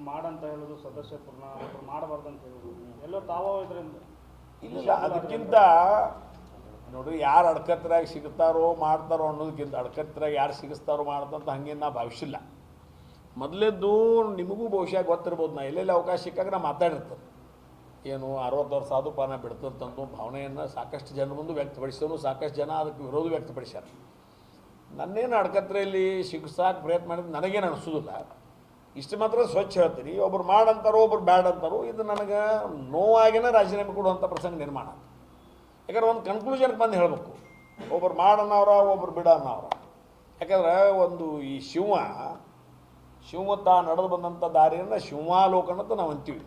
ಒಬ್ರು ಮಾಡಂತ ಹೇಳೋದು, ಸದಸ್ಯ ಪೂರ್ಣ ಒಬ್ರು ಮಾಡಬಾರ್ದು ಅಂತ ಹೇಳೋದು. ಎಲ್ಲೋ ತಾವೋ ಇದರಿಂದ. ಇಲ್ಲ ಅದಕ್ಕಿಂತ ನೋಡ್ರಿ ಯಾರು ಅಡ್ಕತ್ರಾಗ ಸಿಗ್ತಾರೋ ಮಾಡ್ತಾರೋ ಅನ್ನೋದಕ್ಕಿಂತ ಅಡ್ಕತ್ರಾಗ ಯಾರು ಸಿಗಿಸ್ತಾರೋ ಮಾಡ್ತಂತ ಹಂಗೇನು ನಾ ಭಾವಿಸಿಲ್ಲ. ಮೊದಲೇದ್ದು ನಿಮಗೂ ಬಹುಶಃ ಗೊತ್ತಿರ್ಬೋದು, ನಾ ಎಲ್ಲೆಲ್ಲಿ ಅವಕಾಶ ಸಿಕ್ಕಾಗ ನಾ ಮಾತಾಡಿರ್ತದೆ ಏನು ಅರವತ್ತು ವರ್ಷ ಸಾಧುಪಾನ ಪಾನ ಬಿಡ್ತಂತಂದು ಭಾವನೆಯನ್ನು ಸಾಕಷ್ಟು ಜನ ಮುಂದೆ ವ್ಯಕ್ತಪಡಿಸಿದ್ರು, ಸಾಕಷ್ಟು ಜನ ಅದಕ್ಕೆ ವಿರೋಧ ವ್ಯಕ್ತಪಡಿಸ್ಯಾರ. ನನ್ನೇನು ಅಡ್ಕತ್ರೆಯಲ್ಲಿ ಸಿಗಿಸಾಕ ಪ್ರಯತ್ನ ಮಾಡಿದ್ರೆ ನನಗೇನು ಅನಿಸೋದಿಲ್ಲ. ಇಷ್ಟು ಮಾತ್ರ ಸ್ವಚ್ಛ ಹೇಳ್ತೀನಿ. ಒಬ್ರು ಮಾಡಂತಾರೋ, ಒಬ್ರು ಬ್ಯಾಡ್ ಅಂತಾರೋ ಇದು ನನಗೆ ನೋವಾಗಿನ ರಾಜೀನಾಮೆ ಕೊಡುವಂಥ ಪ್ರಸಂಗ ನಿರ್ಮಾಣ ಯಾಕಂದ್ರೆ ಒಂದು ಕನ್ಕ್ಲೂಷನ್ಗೆ ಬಂದು ಹೇಳಬೇಕು. ಒಬ್ರು ಮಾಡನ್ನವ್ರ ಒಬ್ರು ಬಿಡ ಅನ್ನವ್ರ ಯಾಕಂದ್ರೆ ಒಂದು ಈ ಶಿವ ಶಿವ ತಾ ನಡೆದು ಬಂದಂಥ ದಾರಿಯನ್ನು ಶಿವಾಲೋಕನ ಅಂತ ನಾವು ಅಂತೀವಿ.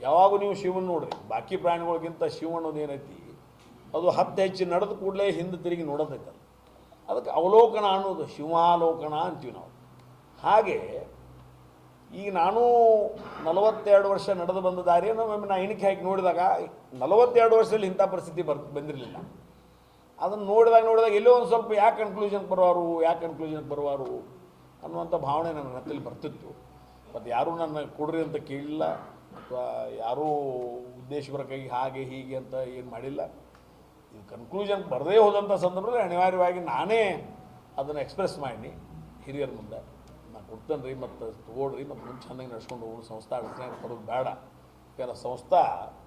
ಯಾವಾಗೂ ನೀವು ಶಿವನ್ ನೋಡ್ರಿ. ಬಾಕಿ ಪ್ರಾಣಿಗಳಿಗಿಂತ ಶಿವ ಅನ್ನೋದು ಏನೈತಿ? ಅದು ಹತ್ತು ಹೆಚ್ಚು ನಡೆದು ಕೂಡಲೇ ಹಿಂದೆ ತಿರುಗಿ ನೋಡೋದೈತೆ ಅದು. ಅದಕ್ಕೆ ಅವಲೋಕನ ಅನ್ನೋದು ಶಿವಾಲೋಕನ ಅಂತೀವಿ ನಾವು. ಹಾಗೆ ಈಗ ನಾನು ನಲವತ್ತೆರಡು ವರ್ಷ ನಡೆದು ಬಂದ ದಾರಿಯನ್ನು ಒಮ್ಮೆ ನಾ ಎಣಿಕೆ ಹಾಕಿ ನೋಡಿದಾಗ ನಲವತ್ತೆರಡು ವರ್ಷದಲ್ಲಿ ಇಂಥ ಪರಿಸ್ಥಿತಿ ಬರ್, ಬಂದಿರಲಿಲ್ಲ. ಅದನ್ನು ನೋಡಿದಾಗ ನೋಡಿದಾಗ ಎಲ್ಲೋ ಒಂದು ಸ್ವಲ್ಪ ಯಾಕೆ ಕನ್ಕ್ಲೂಷನ್ ಬರುವಾರು ಯಾಕೆ ಕನ್ಕ್ಲೂಷನ್ ಬರುವಾರು ಅನ್ನುವಂಥ ಭಾವನೆ ನನ್ನ ಹತ್ತಲ್ಲಿ ಬರ್ತಿತ್ತು. ಮತ್ತು ಯಾರೂ ನನ್ನ ಕೊಡ್ರಿ ಅಂತ ಕೇಳಿಲ್ಲ, ಅಥವಾ ಯಾರೂ ಉದ್ದೇಶಪೂರ್ವಕವಾಗಿ ಹಾಗೆ, ಹೀಗೆ ಅಂತ ಏನು ಮಾಡಿಲ್ಲ. ಇದು ಕನ್ಕ್ಲೂಷನ್ ಬರದೇ ಹೋದಂಥ ಸಂದರ್ಭದಲ್ಲಿ ಅನಿವಾರ್ಯವಾಗಿ ನಾನೇ ಅದನ್ನು ಎಕ್ಸ್ಪ್ರೆಸ್ ಮಾಡಿ ಹಿರಿಯರ ಮುಂದೆ. ನಾನು ಕೊಡ್ತೇನೆ ರೀ, ಮತ್ತು ತೊಗೊಳ್ರಿ, ಮತ್ತು ಮುಂದೆ ಚೆನ್ನಾಗಿ ನಡ್ಸ್ಕೊಂಡು ಹೋಗೋ ಸಂಸ್ಥೆ ಅಡಚಣೆ ಬರೋದು ಬೇಡ. ಯಾಕಂದ್ರೆ ಸಂಸ್ಥಾ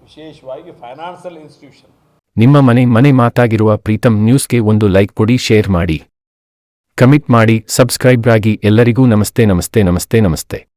ವಿಶೇಷವಾಗಿ ಫೈನಾನ್ಷಿಯಲ್ ಇನ್ಸ್ಟಿಟ್ಯೂಷನ್. ನಿಮ್ಮ ಮನೆ ಮನೆ ಮಾತಾಗಿರುವ ಪ್ರೀತಮ್ ನ್ಯೂಸ್ಗೆ ಒಂದು ಲೈಕ್ ಕೊಡಿ, ಶೇರ್ ಮಾಡಿ. ಕಮಿಟ್ ಮಾಡಿ, ಸಬ್ಸ್ಕ್ರೈಬ್ ಆಗಿ ಎಲ್ಲರಿಗೂ ನಮಸ್ತೆ ನಮಸ್ತೆ ನಮಸ್ತೆ ನಮಸ್ತೆ.